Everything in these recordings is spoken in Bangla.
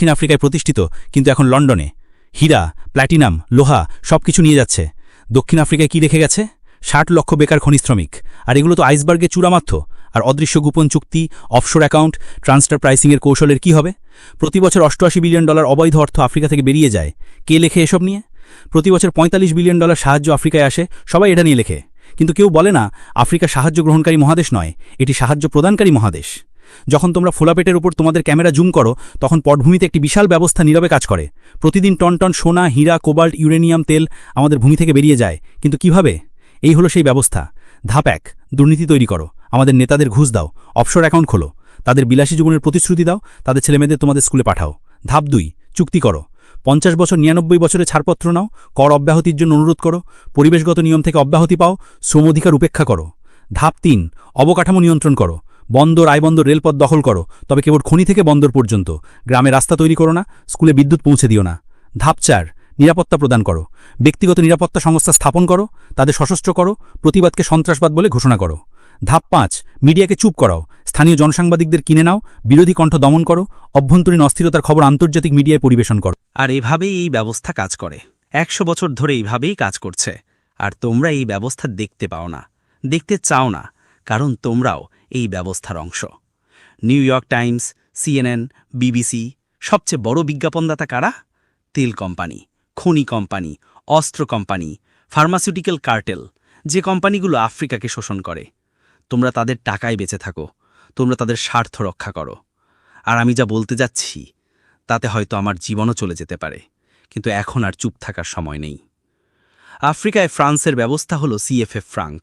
দক্ষিণ আফ্রিকায় প্রতিষ্ঠিত, কিন্তু এখন লন্ডনে। হীরা, প্ল্যাটিনাম, লোহা সব কিছু নিয়ে যাচ্ছে। দক্ষিণ আফ্রিকায় কি রেখে গেছে? ষাট লক্ষ বেকার খনি শ্রমিক। আর এগুলো তো আইসবার্গে চূড়ামাত্র। আর অদৃশ্য গোপন চুক্তি, অফশোর অ্যাকাউন্ট ট্রান্সফার প্রাইসিংয়ের কৌশলের কি হবে? প্রতি বছর অষ্টআশি বিলিয়ন ডলার অবৈধ অর্থ আফ্রিকা থেকে বেরিয়ে যায়। কে লেখে এসব নিয়ে? প্রতি বছর পঁয়তাল্লিশ বিলিয়ন ডলার সাহায্য আফ্রিকায় আসে, সবাই এটা নিয়ে লেখে। কিন্তু কেউ বলে না, আফ্রিকা সাহায্য গ্রহণকারী মহাদেশ নয়, এটি সাহায্য প্রদানকারী মহাদেশ। যখন তোমরা ফোলাপেটের উপর তোমাদের ক্যামেরা জুম করো, তখন পটভূমিতে একটি বিশাল ব্যবস্থা নীরবে কাজ করে। প্রতিদিন টন টন সোনা, হীরা, কোবাল্ট, ইউরেনিয়াম তেল আমাদের ভূমি থেকে বেরিয়ে যায়। কিন্তু কীভাবে? এই হলো সেই ব্যবস্থা। ধাপ এক, দুর্নীতি তৈরি করো। আমাদের নেতাদের ঘুষ দাও। অফশোর অ্যাকাউন্ট খোলো। তাদের বিলাসী জীবনের প্রতিশ্রুতি দাও। তাদের ছেলেমেয়েদের তোমাদের স্কুলে পাঠাও। ধাপ দুই, চুক্তি করো। পঞ্চাশ বছর নিরানব্বই বছরে ছাড়পত্র নাও। কর অব্যাহতির জন্য অনুরোধ করো। পরিবেশগত নিয়ম থেকে অব্যাহতি পাও। শ্রম অধিকার উপেক্ষা করো। ধাপ তিন, অবকাঠামো নিয়ন্ত্রণ করো। বন্দর আইবন্দর রেলপথ দখল করো, তবে কেবল খনি থেকে বন্দর পর্যন্ত। গ্রামে রাস্তা তৈরি করো না, স্কুলে বিদ্যুৎ পৌঁছে দিও না। ধাপ চার, নিরাপত্তা প্রদান করো। ব্যক্তিগত নিরাপত্তা সংস্থা স্থাপন করো, তাদের সশস্ত্র করো, প্রতিবাদকে সন্ত্রাসবাদ বলে ঘোষণা করো। ধাপ পাঁচ, মিডিয়াকে চুপ করাও। স্থানীয় জনসাংবাদিকদের কিনে নাও, বিরোধী কণ্ঠ দমন করো, অভ্যন্তরীণ অস্থিরতার খবর আন্তর্জাতিক মিডিয়ায় পরিবেশন করো। আর এভাবেই এই ব্যবস্থা কাজ করে। একশো বছর ধরে এইভাবেই কাজ করছে। আর তোমরা এই ব্যবস্থা দেখতে পাও না, দেখতে চাও না, কারণ তোমরাও এই ব্যবস্থার অংশ। New York Times, CNN, BBC, সবচেয়ে বড় বিজ্ঞাপনদাতা কারা? তেল কোম্পানি, খনি কোম্পানি, অস্ত্র কোম্পানি, ফার্মাসিউটিক্যাল কার্টেল, যে কোম্পানিগুলো আফ্রিকাকে শোষণ করে। তোমরা তাদের টাকায় বেঁচে থাকো, তোমরা তাদের স্বার্থ রক্ষা করো। আর আমি যা বলতে যাচ্ছি, তাতে হয়তো আমার জীবনও চলে যেতে পারে, কিন্তু এখন আর চুপ থাকার সময় নেই। আফ্রিকায় ফ্রান্সের ব্যবস্থা হল সিএফএফ ফ্রাঙ্ক।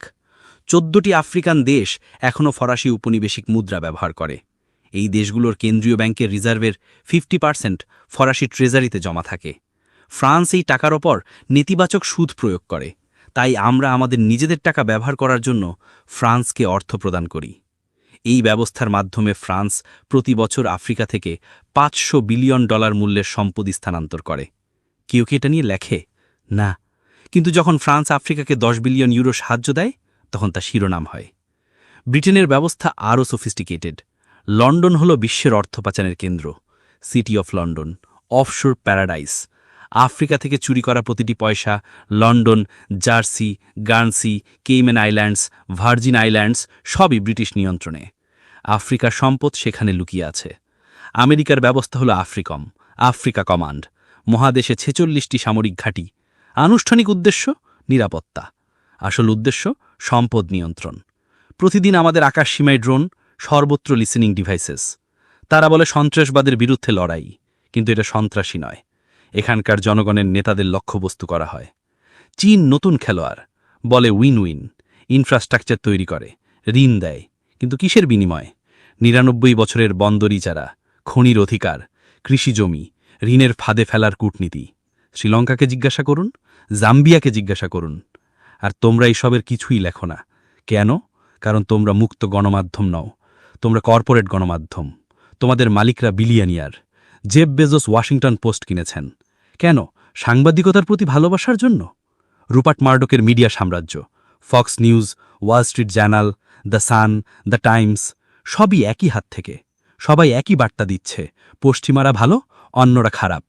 চোদ্দটি আফ্রিকান দেশ এখনও ফরাসি উপনিবেশিক মুদ্রা ব্যবহার করে। এই দেশগুলোর কেন্দ্রীয় ব্যাংকের রিজার্ভের ফিফটি পার্সেন্ট ফরাসি ট্রেজারিতে জমা থাকে। ফ্রান্স এই টাকার ওপর নেতিবাচক সুদ প্রয়োগ করে। তাই আমরা আমাদের নিজেদের টাকা ব্যবহার করার জন্য ফ্রান্সকে অর্থ প্রদান করি। এই ব্যবস্থার মাধ্যমে ফ্রান্স প্রতি বছর আফ্রিকা থেকে পাঁচশো বিলিয়ন ডলার মূল্যের সম্পত্তি স্থানান্তর করে। কেউ কি এটা নিয়ে লেখে? না। কিন্তু যখন ফ্রান্স আফ্রিকাকে দশ বিলিয়ন ইউরো সাহায্য দেয় তখন তা শিরোনাম হয়। ব্রিটেনের ব্যবস্থা আরও সফিস্টিকেটেড লন্ডন হল বিশ্বের অর্থ পাচারের কেন্দ্র। City of London offshore paradise Africa থেকে চুরি করা প্রতিটি পয়সা London, Jersey, Guernsey Cayman Islands, Virgin Islands সবই ব্রিটিশ নিয়ন্ত্রণে। আফ্রিকার সম্পদ সেখানে লুকিয়ে আছে। আমেরিকার ব্যবস্থা হলো আফ্রিকম, আফ্রিকা কমান্ড। মহাদেশে ছেচল্লিশটি সামরিক ঘাঁটি। আনুষ্ঠানিক উদ্দেশ্য, নিরাপত্তা। আসল উদ্দেশ্য, সম্পদ নিয়ন্ত্রণ। প্রতিদিন আমাদের আকাশ সীমায় ড্রোন, সর্বত্র লিসেনিং ডিভাইসেস তারা বলে, সন্ত্রাসবাদের বিরুদ্ধে লড়াই। কিন্তু এটা সন্ত্রাসী নয়। এখানকার জনগণের নেতাদের লক্ষ্যবস্তু করা হয়। চীন নতুন খেলোয়াড়। বলে উইন উইন ইনফ্রাস্ট্রাকচার তৈরি করে। ঋণ দেয়। কিন্তু কিসের বিনিময়? নিরানব্বই বছরের বন্দরই যারা, খনির অধিকার, কৃষি জমি, ঋণের ফাঁদে ফেলার কূটনীতি। শ্রীলঙ্কাকে জিজ্ঞাসা করুন, জাম্বিয়াকে জিজ্ঞাসা করুন। আর তোমরা এইসবের কিছুই লেখো না। কেন? কারণ তোমরা মুক্ত গণমাধ্যম নও। তোমরা কর্পোরেট গণমাধ্যম। তোমাদের মালিকরা billionaire. Jeff Bezos Washington Post কিনেছেন। কেন? সাংবাদিকতার প্রতি ভালোবাসার জন্য? রুপার্ট মার্ডকের মিডিয়া সাম্রাজ্য, Fox News, Wall Street Journal, the Sun, the Times, সবই একই হাত থেকে। সবাই একই বার্তা দিচ্ছে, পশ্চিমারা ভালো, অন্যরা খারাপ।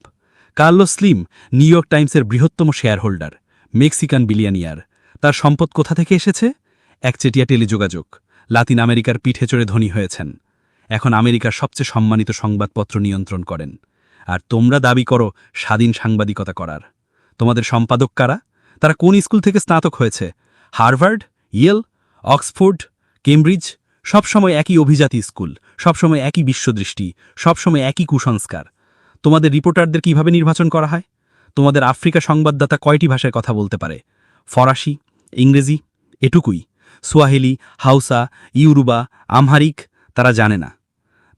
কার্লো স্লিম, নিউ ইয়র্ক টাইমসের বৃহত্তম শেয়ার হোল্ডার মেক্সিকান বিলিয়নিয়ার। তার সম্পদ কোথা থেকে এসেছে? একচেটিয়া টেলিযোগাযোগ। লাতিন আমেরিকার পিঠে চড়ে ধনী হয়েছেন। এখন আমেরিকার সবচেয়ে সম্মানিত সংবাদপত্র নিয়ন্ত্রণ করেন। আর তোমরা দাবি করো স্বাধীন সাংবাদিকতা করার। তোমাদের সম্পাদক কারা? তারা কোন স্কুল থেকে স্নাতক হয়েছে? Harvard, Yale, Oxford, Cambridge? সবসময় একই অভিজাতি স্কুল, সবসময় একই বিশ্বদৃষ্টি, সবসময় একই কুসংস্কার। তোমাদের রিপোর্টারদের কীভাবে নির্বাচন করা হয়? তোমাদের আফ্রিকা সংবাদদাতা কয়টি ভাষায় কথা বলতে পারে? ফরাসি ইংরেজি এটুকুই। সোয়াহিলি, হাউসা, ইউরুবা, আমহারিক, তারা জানে না।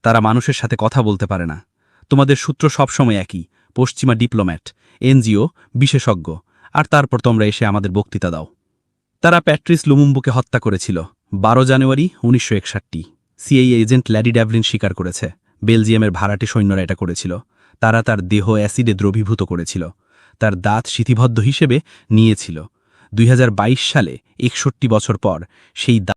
তারা মানুষের সাথে কথা বলতে পারে না। তোমাদের সূত্র সবসময় একই, পশ্চিমা ডিপ্লোম্যাট, এনজিও, বিশেষজ্ঞ, আর তারপর তোমরা এসে আমাদের বক্তৃতা দাও। তারা প্যাট্রিস লুমুম্বুকে হত্যা করেছিল, বারো জানুয়ারি উনিশশো একষট্টি। সিআই এজেন্ট ল্যাডি ড্যাভলিন স্বীকার করেছে, বেলজিয়ামের ভাড়াটে সৈন্যরা এটা করেছিল। তারা তার দেহ অ্যাসিডে দ্রবীভূত করেছিল। তার দাঁত শিথিবদ্ধ হিসেবে নিয়েছিল। দুই হাজার বাইশ সালে একষট্টি বছর পর সেই